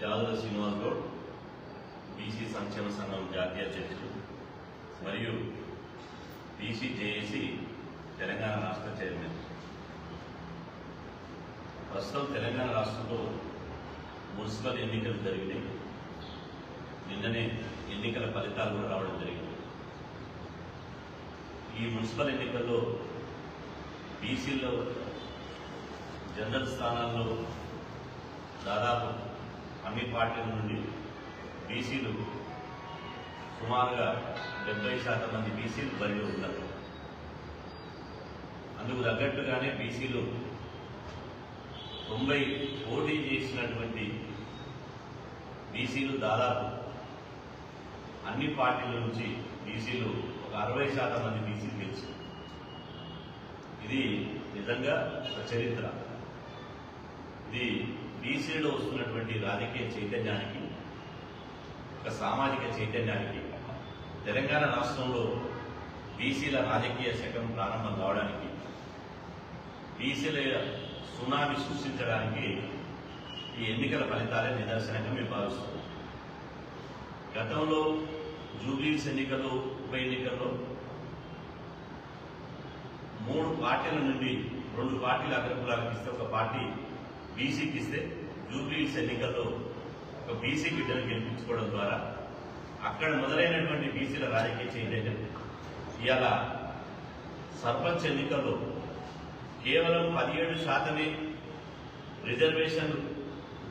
Jadula Srinivas Goud BC సంక్షేమ సంఘం జాతీయ అధ్యక్షుడు మరియు బీసీ జేఏసీ తెలంగాణ రాష్ట్ర చైర్మన్. ప్రస్తుతం తెలంగాణ రాష్ట్రంలో మున్సిపల్ ఎన్నికలు జరిగినాయి. నిన్ననే ఎన్నికల ఫలితాలు కూడా రావడం జరిగింది. ఈ మున్సిపల్ ఎన్నికల్లో బీసీలో జనరల్ స్థానాల్లో దాదాపు అన్ని పార్టీల నుండి బీసీలు సుమారుగా డెబ్బై శాతం మంది బీసీలు బరిలో ఉన్నారు. అందుకు తగ్గట్టుగానే బీసీలు తొంభై పోటీ చేసినటువంటి బీసీలు దాదాపు అన్ని పార్టీల నుంచి బీసీలు ఒక అరవై శాతం మంది బీసీలు గెలిచారు. ఇది నిజంగా ఒక చరిత్ర. బీసీలో వస్తున్నటువంటి రాజకీయ చైతన్యానికి ఒక సామాజిక చైతన్యానికి తెలంగాణ రాష్ట్రంలో బీసీల రాజకీయ శకం ప్రారంభం కావడానికి బీసీల సునామీ సృష్టించడానికి ఈ ఎన్నికల ఫలితాలే నిదర్శనంగా మేము భావిస్తున్నాం. గతంలో జూబ్లీస్ ఎన్నికలు ఉప ఎన్నికల్లో మూడు పార్టీల నుండి రెండు పార్టీలు అగ్రకులాలకు ఇస్తే ఒక పార్టీ బీసీకి ఇస్తే జూబ్లీస్ ఎన్నికల్లో ఒక బీసీ బిడ్డను గెలిపించుకోవడం ద్వారా అక్కడ మొదలైనటువంటి బీసీల రాజకీయ చైతన్యం ఇవాళ సర్పంచ్ ఎన్నికల్లో కేవలం పదిహేడు శాతమే రిజర్వేషన్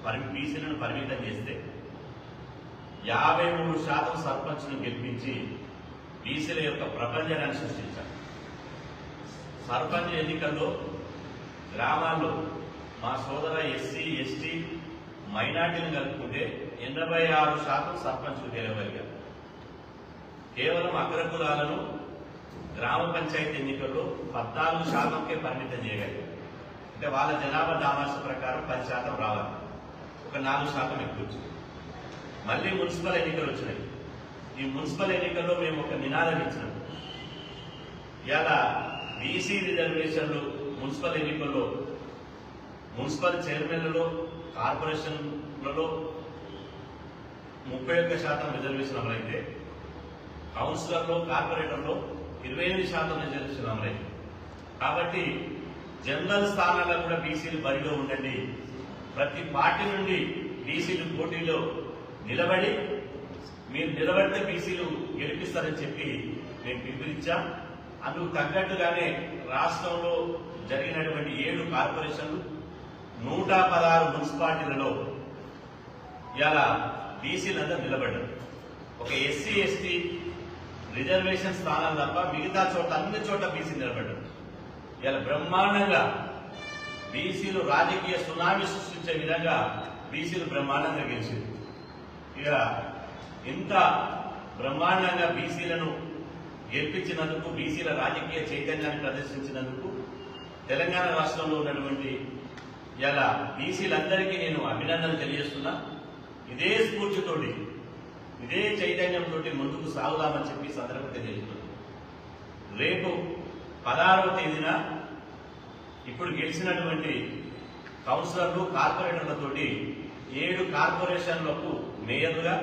పరి బీసీలను పరిమితం చేస్తే యాభై మూడు శాతం సర్పంచ్ను గెలిపించి బీసీల యొక్క ప్రపంచాన్ని సృష్టించారు సర్పంచ్ ఎన్నికల్లో గ్రామాల్లో మా సోదర ఎస్సీ ఎస్టీ మైనార్టీలను కలుపుకుంటే ఎనభై ఆరు శాతం సర్పంచులు గెలవగలిగారు కేవలం అగ్రకులాలను గ్రామ పంచాయతీ ఎన్నికల్లో పద్నాలుగు శాతంకే పరిమితం చేయగలిగారు. అంటే వాళ్ళ జనాభా దామాస ప్రకారం పది శాతం రావాలి. ఒక నాలుగు శాతం ఎక్కువ వచ్చింది. మళ్ళీ మున్సిపల్ ఎన్నికలు వచ్చినాయి. ఈ మున్సిపల్ ఎన్నికల్లో మేము ఒక నినాదం ఇచ్చినాం. ఇలా బీసీ రిజర్వేషన్లు మున్సిపల్ ఎన్నికల్లో మున్సిపల్ చైర్మన్లలో కార్పొరేషన్లలో ముప్పై ఒక్క శాతం రిజర్వేషన్ అమలైతే కౌన్సిలర్లో కార్పొరేటర్లో ఇరవై ఎనిమిది శాతం రిజర్వేషన్ అమలైంది. కాబట్టి జనరల్ స్థానాల్లో కూడా బీసీలు బరిలో ఉండండి. ప్రతి పార్టీ నుండి బీసీలు పోటీలో నిలబడి మీరు నిలబడితే బీసీలు గెలిపిస్తారని చెప్పి మేము పిలుపునిచ్చాం. అందుకు తగ్గట్టుగానే రాష్ట్రంలో జరిగినటువంటి ఏడు కార్పొరేషన్లు నూట పదహారు మున్సిపాలిటీలలో ఇలా బీసీలందరూ నిలబడ్డారు. ఒక ఎస్సీ ఎస్టీ రిజర్వేషన్ స్థానం తప్ప మిగతా చోట అన్ని చోట్ల బీసీ నిలబడ్డారు. ఇలా బ్రహ్మాండంగా బీసీలు రాజకీయ సునామీ సృష్టించే విధంగా బీసీలు బ్రహ్మాండంగా గెలిచింది ఇక ఇంత బ్రహ్మాండంగా బీసీలను గెలిపించినందుకు బీసీల రాజకీయ చైతన్యాన్ని ప్రదర్శించినందుకు తెలంగాణ రాష్ట్రంలో ఉన్నటువంటి ఇలా బీసీలందరికీ నేను అభినందన తెలియజేస్తున్నా. ఇదే స్ఫూర్తితోటి ఇదే చైతన్యంతో ముందుకు సాగుదామని చెప్పి ఈ సందర్భంగా తెలియజేస్తున్నాను రేపు పదహారవ తేదీన ఇప్పుడు గెలిచినటువంటి కౌన్సిలర్లు కార్పొరేటర్లతోటి ఏడు కార్పొరేషన్లకు మేయర్లుగా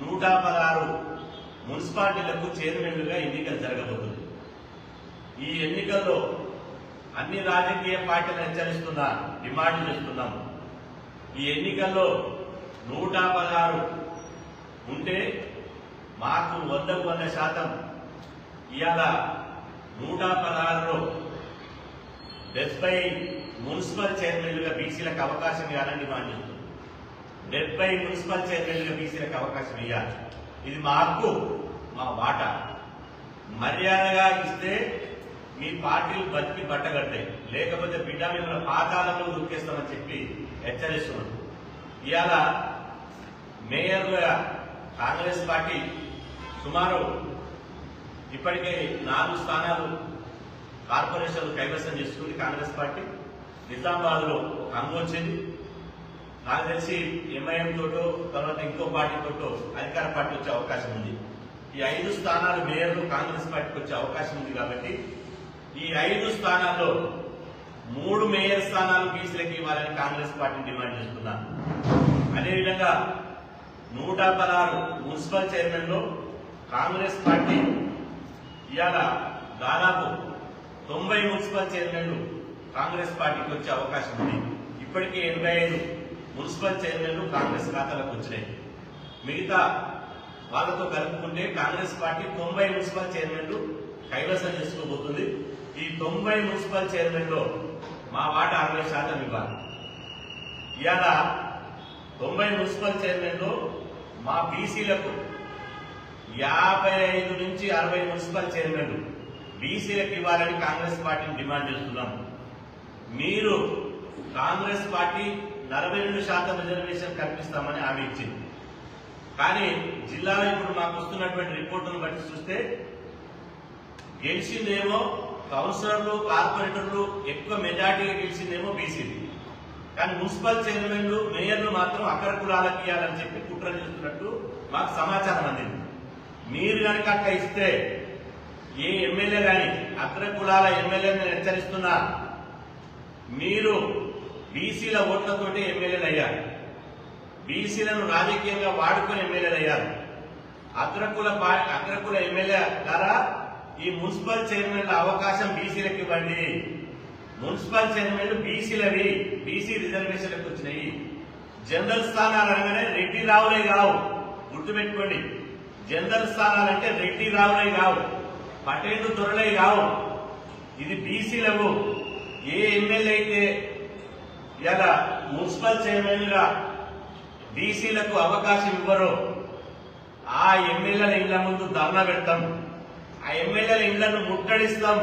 నూట పదహారు మున్సిపాలిటీలకు చైర్మన్లుగా ఎన్నికలు జరగబోతుంది. ఈ ఎన్నికల్లో అన్ని రాజకీయ పార్టీలు హెచ్చరిస్తున్నా డిమాండ్ చేస్తున్నాం. ఈ ఎన్నికల్లో నూట పదహారు ఉంటే మాకు వందకు వంద శాతం. ఇవాళ నూట పదహారులో డెబ్బై మున్సిపల్ చైర్మన్లుగా బీసీలకు అవకాశం ఇవ్వాలని డిమాండ్ చేస్తున్నాం. డెబ్బై మున్సిపల్ చైర్మన్లుగా బీసీలకు అవకాశం ఇవ్వాలి. ఇది మా హక్కు మా వాటా. మర్యాదగా ఇస్తే మీ పార్టీలు బతికి బట్టగట్టాయి లేకపోతే బిడ్డ మిమ్మల్ని పాతాలలో దూకేస్తామని చెప్పి హెచ్చరిస్తున్నాం ఇవాళ మేయర్లుగా కాంగ్రెస్ పార్టీ సుమారు ఇప్పటికే నాలుగు స్థానాలు కార్పొరేషన్లు కైవసం చేసుకుంది కాంగ్రెస్ పార్టీ. నిజామాబాద్లో ఒక వచ్చింది. నాకు తెలిసి ఎంఐఎం తోటో తర్వాత ఇంకో పార్టీ తోటో అధికార పార్టీ వచ్చే అవకాశం ఉంది. ఈ ఐదు స్థానాలు మేయర్లు కాంగ్రెస్ పార్టీకి వచ్చే అవకాశం ఉంది కాబట్టి ఈ ఐదు స్థానాల్లో మూడు మేయర్ స్థానాలు బీసీలకు ఇవ్వాలని కాంగ్రెస్ పార్టీ డిమాండ్ చేస్తున్నా. అదేవిధంగా నూట పదహారు మున్సిపల్ చైర్మన్లు కాంగ్రెస్ పార్టీ ఇవాళ దాదాపు తొంభై మున్సిపల్ చైర్మన్లు కాంగ్రెస్ పార్టీకి వచ్చే అవకాశం ఉంది. ఇప్పటికే ఎనభై ఐదు మున్సిపల్ చైర్మన్లు కాంగ్రెస్ ఖాతాలకు వచ్చినాయి. మిగతా వాళ్ళతో కలుపుకుంటే కాంగ్రెస్ పార్టీ తొంభై మున్సిపల్ చైర్మన్లు కైవసం చేసుకోబోతుంది. ఈ తొంభై మున్సిపల్ చైర్మన్లో మా వాటా అరవై శాతం ఇవ్వాలి. ఇవాళ తొంభై మున్సిపల్ చైర్మన్లో మా బీసీలకు యాభై ఐదు నుంచి అరవై మున్సిపల్ చైర్మన్లు బీసీలకు ఇవ్వాలని కాంగ్రెస్ పార్టీని డిమాండ్ చేస్తున్నాం. మీరు కాంగ్రెస్ పార్టీ నలభై రెండు శాతం రిజర్వేషన్ కల్పిస్తామని హామీ ఇచ్చింది. కానీ జిల్లాలో ఇప్పుడు మాకు వస్తున్నటువంటి రిపోర్టును బట్టి చూస్తే గెలిచిందేమో కౌన్సిలర్లు కార్పొరేటర్లు ఎక్కువ మెజార్టీగా గెలిచిందేమో బీసీది కానీ మున్సిపల్ చైర్మన్లు మేయర్లు మాత్రం అక్కడ కులాలకు ఇవ్వాలని చెప్పి కుట్ర చేస్తున్నట్టు మాకు సమాచారం అందింది. మీరు కనుక అట్లా ఇస్తే ఏ ఎమ్మెల్యే కానీ అగ్ర కులాల ఎమ్మెల్యేని నేను హెచ్చరిస్తున్నా మీరు బీసీల ఓట్లతోటి ఎమ్మెల్యేలు అయ్యారు. బీసీలను రాజకీయంగా వాడుకొని ఎమ్మెల్యేలు అయ్యారు. అగ్రకుల పా- అగ్రకుల ఎమ్మెల్యే ద్వారా ఈ మున్సిపల్ చైర్మన్ల అవకాశం బీసీలకు ఇవ్వండి. మున్సిపల్ చైర్మన్లు బీసీలవి. బీసీ రిజర్వేషన్లకు వచ్చినాయి. జనరల్ స్థానాలు అనగానే రెడ్డి రావులే కావు. గుర్తుపెట్టుకోండి. జనరల్ స్థానాలు అంటే రెడ్డి రావులే కావు. పటేలు దొరలే కావు. ఇది బీసీలకు ఏ ఎమ్మెల్యే అయితే ఇలా మున్సిపల్ చైర్మన్గా బీసీలకు అవకాశం ఇవ్వరో ఆ ఎమ్మెల్యేల ఇళ్ళ ముందు ధర్నా పెడతాం. ఆ ఎమ్మెల్యేల ఇళ్ళను ముట్టడిస్తాం.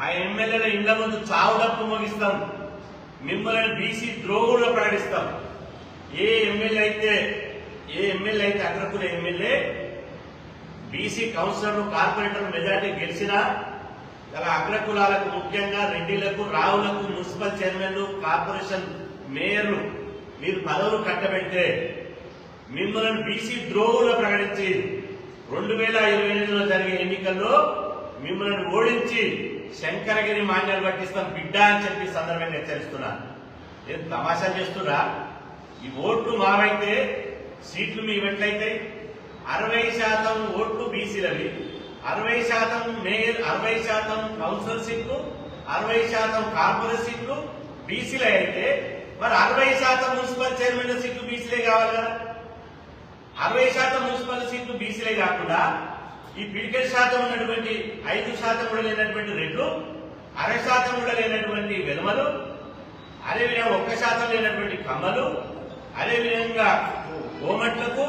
ఆ ఎమ్మెల్యేల ఇళ్ళ ముందు చావుడప్పు మోగిస్తాం. మిమ్మల్ని బీసీ ద్రోహులుగా ప్రకటిస్తాం. ఏ ఎమ్మెల్యే అయితే ఏ ఎమ్మెల్యే అయితే అగ్రకుల ఎమ్మెల్యే బీసీ కౌన్సిలర్లు కార్పొరేటర్ మెజార్టీ గెలిచినా అలా అగ్రకులాలకు ముఖ్యంగా రెడ్డిలకు రావులకు మున్సిపల్ చైర్మన్లు కార్పొరేషన్ మేయర్లు మీరు పదవులు కట్టబెడితే మిమ్మల్ని బీసీ ద్రోహులుగా ప్రకటించి రెండు వేల ఇరవై ఎనిమిదిలో జరిగే ఎన్నికల్లో మిమ్మల్ని ఓడించి శంకరగిరి మాన్యాలు పట్టిస్తాం బిడ్డ అని చెప్పి సందర్భంగా హెచ్చరిస్తున్నా. నేను తమాషా చేస్తున్నా ఈ ఓట్లు మావైతే సీట్లు మీ ఎట్లయితే అరవై శాతం ఓట్లు బీసీలవి. అరవై శాతం మేయర్ అరవై శాతం కౌన్సిల్ సీట్లు అరవై శాతం కార్పొరేట్ సీట్లు బీసీలే అయితే మరి అరవై శాతం మున్సిపల్ చైర్మన్ సీట్లు బీసీలే కావాలి కదా. అరవై శాతం మున్సిపల్ సీట్లు బీసీలే కాకుండా ఈ పిడికెట్ శాతం ఉన్నటువంటి ఐదు శాతం కూడా లేనటువంటి రెడ్లు అరవై శాతం కూడా లేనటువంటి వెలుమలు అదేవిధంగా ఒక్క శాతం లేనటువంటి కమ్మలు అదేవిధంగా గోమట్లకు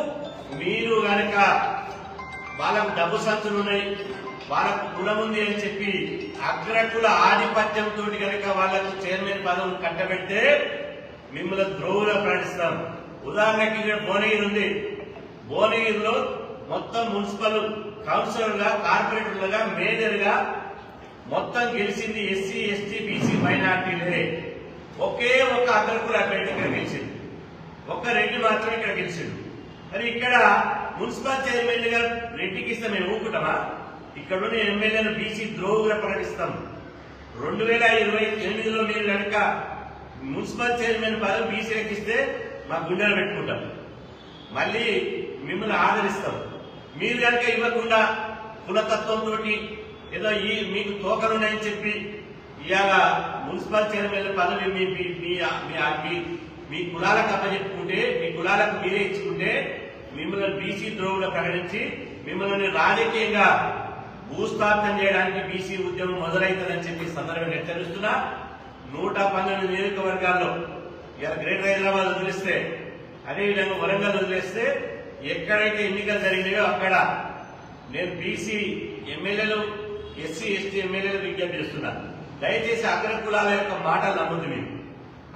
మీరు గనక వాళ్ళకు డబ్బు సంచులు ఉన్నాయి వాళ్ళకు కులం ఉంది అని చెప్పి అగ్రకుల ఆధిపత్యంతో గనక వాళ్ళకు చైర్మన్ పదవులు కట్టబెడితే మిమ్మల్ని ద్రోవులో ప్రకటిస్తాం ఉదాహరణకి ఇక్కడ భువనగిరి ఉంది. భువనగిరిలో మొత్తం మున్సిపల్ కౌన్సిలర్గా కార్పొరేటర్లుగా మేజర్గా మొత్తం గెలిచింది ఎస్సీ ఎస్టీ బీసీ మైనార్టీలే. ఒకే ఒక అగ్రకుల అభ్యర్థి ఇక్కడ గెలిచింది. ఒక్క రెడ్డి మాత్రమే ఇక్కడ గెలిచిండు. మరి ఇక్కడ మున్సిపల్ చైర్మన్గా రెడ్డికి ఇస్తే మేము ఊరుకుంటామా? ఇక్కడ ఉన్న ఎమ్మెల్యేలు బీసీ ద్రోహుగా ప్రకటిస్తాం. రెండు వేల ఇరవై ఎనిమిదిలో మీరు కనుక మున్సిపల్ చైర్మన్ పదవి బీసీలకు ఇస్తే మా గుండెలు పెట్టుకుంటాం. మళ్ళీ మిమ్మల్ని ఆదరిస్తాం. మీరు కనుక ఇవ్వకుండా కులతత్వంతో ఏదో ఈ మీకు తోకలున్నాయని చెప్పి ఇవాళ మున్సిపల్ చైర్మన్ పదవి మీ మీ- మీ మీ- మీ- కులాలకు అప్పచెప్పుకుంటే మీ కులాలకు మీరే ఇచ్చుకుంటే మిమ్మల్ని బీసీ ద్రోహులు ప్రకటించి మిమ్మల్ని రాజకీయంగా భూస్థాపితం చేయడానికి బీసీ ఉద్యమం మొదలైతుందని చెప్పి సందర్భంగా హెచ్చరిస్తున్నా. నూట పన్నెండు నియోజకవర్గాల్లో ఇలా గ్రేటర్ హైదరాబాద్ వదిలిస్తే అదేవిధంగా వరంగల్ వదిలేస్తే ఎక్కడైతే ఎన్నికలు జరిగినాయో అక్కడ నేను బీసీ ఎమ్మెల్యేలు ఎస్సీ ఎస్టీ ఎమ్మెల్యేలు విజ్ఞప్తి చేస్తున్నా. దయచేసి అగ్ర కులాల యొక్క మాటలు నమ్ముదు మీరు.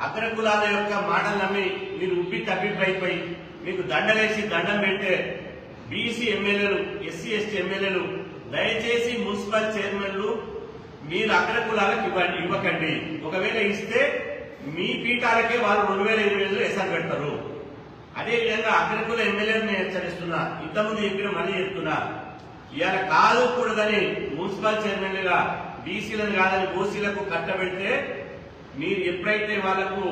అగ్ర కులాల యొక్క మాటలు నమ్మి మీరు ఉబ్బి తప్పిపోయిపోయి మీకు దండలేసి దండం పెడితే బీసీ ఎమ్మెల్యేలు ఎస్సీ ఎస్టీ ఎమ్మెల్యేలు దయచేసి మున్సిపల్ చైర్మన్లు మీరు అగ్ర కులాలకు ఇవ్వండి ఇవ్వకండి. ఒకవేళ ఇస్తే మీ పీఠాలకే వాళ్ళు రెండు వేల ఇరవై ఎస్ఆర్ పెడతారు. అదే విధంగా అగ్రకుల ఎమ్మెల్యేను నేను హెచ్చరిస్తున్నా. ఇంతకుముందు చెప్పిన మళ్ళీ చెప్తున్నా. ఇవాళ కాదు కూడదని మున్సిపల్ చైర్మన్లుగా బీసీలను కాదని ఓసీలకు కట్టబెడితే మీరు ఎప్పుడైతే వాళ్ళకు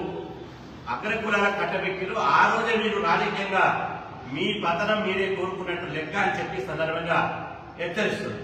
అగ్రకులాలకు కట్టబెట్టిరో ఆ రోజే మీరు రాజకీయంగా మీ పతనం మీరే కోరుకున్నట్టు లెక్క అని చెప్పి సందర్భంగా హెచ్చరిస్తుంది